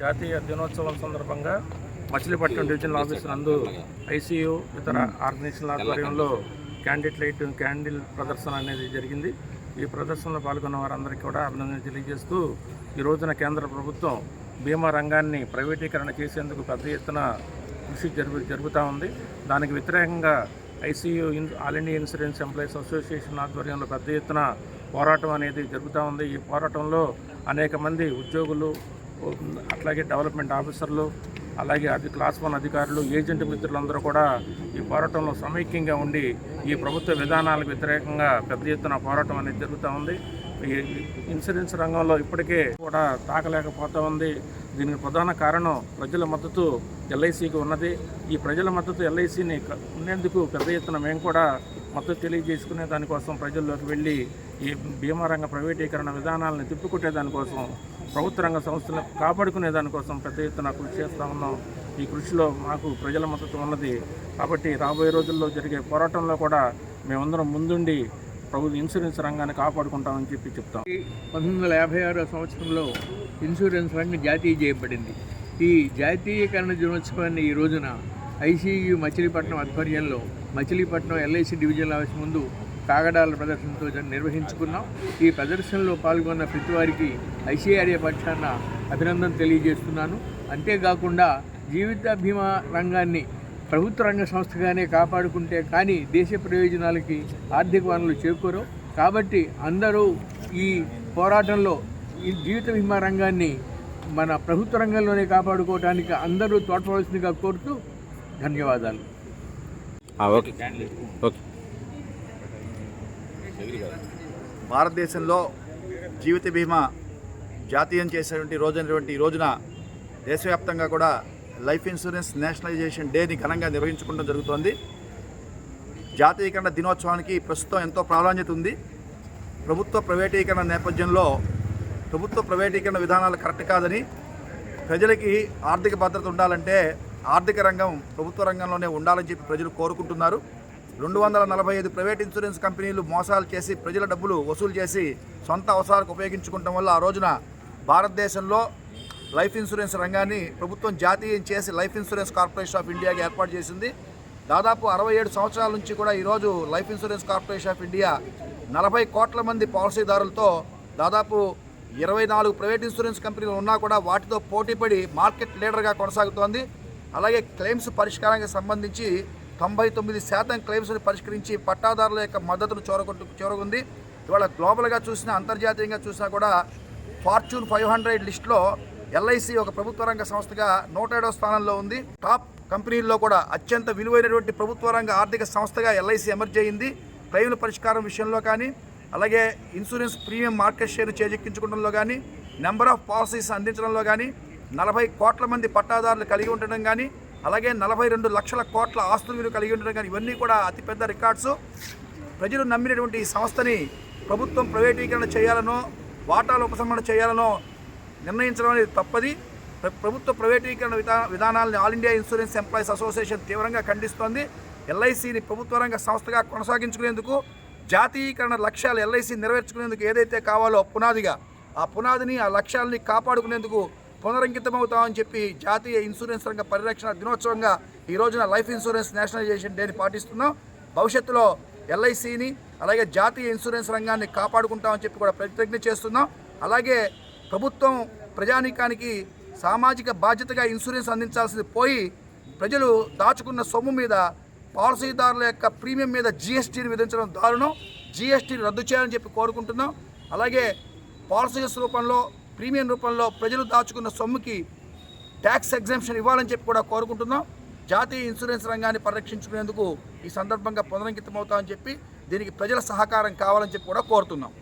జాతీయ దినోత్సవం సందర్భంగా మచిలీపట్నం డివిజనల్ ఆఫీస్ నందు ఐసీయూ ఇతర ఆర్గనైజేషన్ల ఆధ్వర్యంలో క్యాండిల్ లైట్ క్యాండిల్ ప్రదర్శన అనేది జరిగింది. ఈ ప్రదర్శనలో పాల్గొన్న వారందరికీ కూడా అభినందన తెలియజేస్తూ ఈ రోజున కేంద్ర ప్రభుత్వం బీమా రంగాన్ని ప్రైవేటీకరణ చేసేందుకు పెద్ద ఎత్తున కృషి జరుగు జరుగుతూ ఉంది. దానికి వ్యతిరేకంగా ICU in all India insurance employees association ఆధ్వర్యంలో పెద్ద ఎత్తున పోరాటం అనేది జరుగుతూ ఉంది. ఈ పోరాటంలో అనేక మంది ఉద్యోగులు అట్లాగే డెవలప్మెంట్ ఆఫీసర్లు అలాగే అది క్లాస్ వన్ అధికారులు ఏజెంట్ మిత్రులందరూ కూడా ఈ పోరాటంలో సమైక్యంగా ఉండి ఈ ప్రభుత్వ విధానాలకు వ్యతిరేకంగా పెద్ద ఎత్తున పోరాటం అనేది జరుగుతూ ఉంది. ఈ ఇన్సూరెన్స్ రంగంలో ఇప్పటికే కూడా తాకలేకపోతూ ఉంది. దీనికి ప్రధాన కారణం ప్రజల మద్దతు ఎల్ఐసికి ఉన్నది. ఈ ప్రజల మద్దతు ఎల్ఐసిని ఉండేందుకు పెద్ద ఎత్తున మేము కూడా మద్దతు తెలియజేసుకునే దానికోసం ప్రజల్లోకి వెళ్ళి ఈ బీమా రంగ ప్రైవేటీకరణ విధానాలను తిప్పుకొట్టే దానికోసం ప్రభుత్వ రంగ సంస్థలను కాపాడుకునే దానికోసం పెద్ద ఎత్తున కృషి చేస్తూ ఉన్నాం. ఈ కృషిలో మాకు ప్రజల మద్దతు ఉన్నది. కాబట్టి రాబోయే రోజుల్లో జరిగే పోరాటంలో కూడా మేమందరం ముందుండి ప్రభుత్వ ఇన్సూరెన్స్ రంగాన్ని కాపాడుకుంటామని చెప్పి చెప్తాం. పంతొమ్మిది వందల యాభై ఆరో సంవత్సరంలో ఇన్సూరెన్స్ రంగం జాతీయ చేయబడింది. ఈ జాతీయకరణ దినోత్సవాన్ని ఈ రోజున ఐసీయు మచిలీపట్నం ఆధ్వర్యంలో మచిలీపట్నం ఎల్ఐసి డివిజన్ ఆఫీస్ ముందు కాగడాల ప్రదర్శనతో నిర్వహించుకున్నాం. ఈ ప్రదర్శనలో పాల్గొన్న ప్రతి వారికి ఐసీఆర్ఏ పక్షాన అభినందన తెలియజేస్తున్నాను. అంతేకాకుండా జీవిత బీమా రంగాన్ని ప్రభుత్వ రంగ సంస్థగానే కాపాడుకుంటే కానీ దేశ ప్రయోజనాలకి ఆర్థిక వనరులు చేకూరవు. కాబట్టి అందరూ ఈ పోరాటంలో ఈ జీవిత బీమా రంగాన్ని మన ప్రభుత్వ రంగంలోనే కాపాడుకోవడానికి అందరూ తోడ్పడవలసిందిగా కోరుతూ ధన్యవాదాలు. ఓకే. ఓకే. భారతదేశంలో జీవిత బీమా జాతీయం చేసినటువంటి రోజైనటువంటి ఈ రోజున దేశవ్యాప్తంగా కూడా లైఫ్ ఇన్సూరెన్స్ నేషనలైజేషన్ డేని ఘనంగా నిర్వహించుకోవడం జరుగుతోంది. జాతీయకరణ దినోత్సవానికి ప్రస్తుతం ఎంతో ప్రాధాన్యత ఉంది. ప్రభుత్వ ప్రైవేటీకరణ నేపథ్యంలో ప్రభుత్వ ప్రైవేటీకరణ విధానాలు కరెక్ట్ కాదని ప్రజలకి ఆర్థిక భద్రత ఉండాలంటే ఆర్థిక రంగం ప్రభుత్వ రంగంలోనే ఉండాలని చెప్పి ప్రజలు కోరుకుంటున్నారు. రెండు వందల నలభై ఐదు ప్రైవేట్ ఇన్సూరెన్స్ కంపెనీలు మోసాలు చేసి ప్రజల డబ్బులు వసూలు చేసి సొంత అవసరాలకు ఉపయోగించుకోవడం వల్ల ఆ రోజున భారతదేశంలో లైఫ్ ఇన్సూరెన్స్ రంగాన్ని ప్రభుత్వం జాతీయం చేసి లైఫ్ ఇన్సూరెన్స్ కార్పొరేషన్ ఆఫ్ ఇండియాకి ఏర్పాటు చేసింది. దాదాపు అరవై ఏడు సంవత్సరాల నుంచి కూడా ఈరోజు life insurance corporation of India నలభై కోట్ల మంది పాలసీదారులతో దాదాపు ఇరవై నాలుగు ప్రైవేట్ ఇన్సూరెన్స్ కంపెనీలు ఉన్నా కూడా వాటితో పోటీపడి మార్కెట్ లీడర్గా కొనసాగుతోంది. అలాగే క్లెయిమ్స్ పరిష్కారానికి సంబంధించి తొంభై తొమ్మిది శాతం క్లెయిమ్స్ని పరిష్కరించి పట్టాదారుల యొక్క మద్దతును చోరగొట్టు చూరగొంది. ఇవాళ గ్లోబల్గా చూసినా అంతర్జాతీయంగా చూసినా కూడా ఫార్చ్యూన్ ఫైవ్ హండ్రెడ్ లిస్టులో ఎల్ఐసి ఒక ప్రభుత్వ రంగ సంస్థగా నూట ఏడవ స్థానంలో ఉంది. టాప్ కంపెనీల్లో కూడా అత్యంత విలువైనటువంటి ప్రభుత్వ రంగ ఆర్థిక సంస్థగా ఎల్ఐసి ఎమర్జ్ అయింది. క్లెయిమ్ల పరిష్కారం విషయంలో కానీ అలాగే ఇన్సూరెన్స్ ప్రీమియం మార్కెట్ షేర్ చేజెక్కించుకోవడంలో కానీ నెంబర్ ఆఫ్ పాలసీస్ అందించడంలో కానీ నలభై కోట్ల మంది పట్టాదారులు కలిగి ఉండడం కానీ అలాగే నలభై రెండు లక్షల కోట్ల ఆస్తులు విలువ కలిగి ఉండడం కానీ ఇవన్నీ కూడా అతిపెద్ద రికార్డ్స్. ప్రజలు నమ్మినటువంటి ఈ సంస్థని ప్రభుత్వం ప్రైవేటీకరణ చేయాలనో వాటాల ఉపసంహరణ చేయాలనో నిర్ణయించడం అనేది తప్పది. ప్ర- ప్రభుత్వ ప్రైవేటీకరణ విధా విధానాలను all India insurance employees association తీవ్రంగా ఖండిస్తోంది. ఎల్ఐసిని ప్రభుత్వ రంగ సంస్థగా కొనసాగించుకునేందుకు జాతీయీకరణ లక్ష్యాలు ఎల్ఐసి నెరవేర్చుకునేందుకు ఏదైతే కావాలో పునాదిగా ఆ పునాదిని ఆ లక్ష్యాలని కాపాడుకునేందుకు పునరంకితమవుతామని చెప్పి జాతీయ ఇన్సూరెన్స్ రంగ పరిరక్షణ దినోత్సవంగా ఈ రోజున లైఫ్ ఇన్సూరెన్స్ నేషనలైజేషన్ డేని పాటిస్తున్నాం. భవిష్యత్తులో ఎల్ఐసిని అలాగే జాతీయ ఇన్సూరెన్స్ రంగాన్ని కాపాడుకుంటామని చెప్పి కూడా ప్రతిజ్ఞ చేస్తున్నాం. అలాగే ప్రభుత్వం ప్రజానీకానికి సామాజిక బాధ్యతగా ఇన్సూరెన్స్ అందించాల్సింది పోయి ప్రజలు దాచుకున్న సొమ్ము మీద పాలసీదారుల యొక్క ప్రీమియం మీద జీఎస్టీని విధించడం దారుణం. జీఎస్టీని రద్దు చేయాలని చెప్పి కోరుకుంటున్నాం. అలాగే పాలసీస్ రూపంలో ప్రీమియం రూపంలో ప్రజలు దాచుకున్న సొమ్ముకి ట్యాక్స్ ఎగ్జామ్షన్ ఇవ్వాలని చెప్పి కూడా కోరుకుంటున్నాం. జాతీయ ఇన్సూరెన్స్ రంగాన్ని పరిరక్షించుకునేందుకు ఈ సందర్భంగా పునరంకితమవుతామని చెప్పి దీనికి ప్రజల సహకారం కావాలని చెప్పి కూడా కోరుతున్నాం.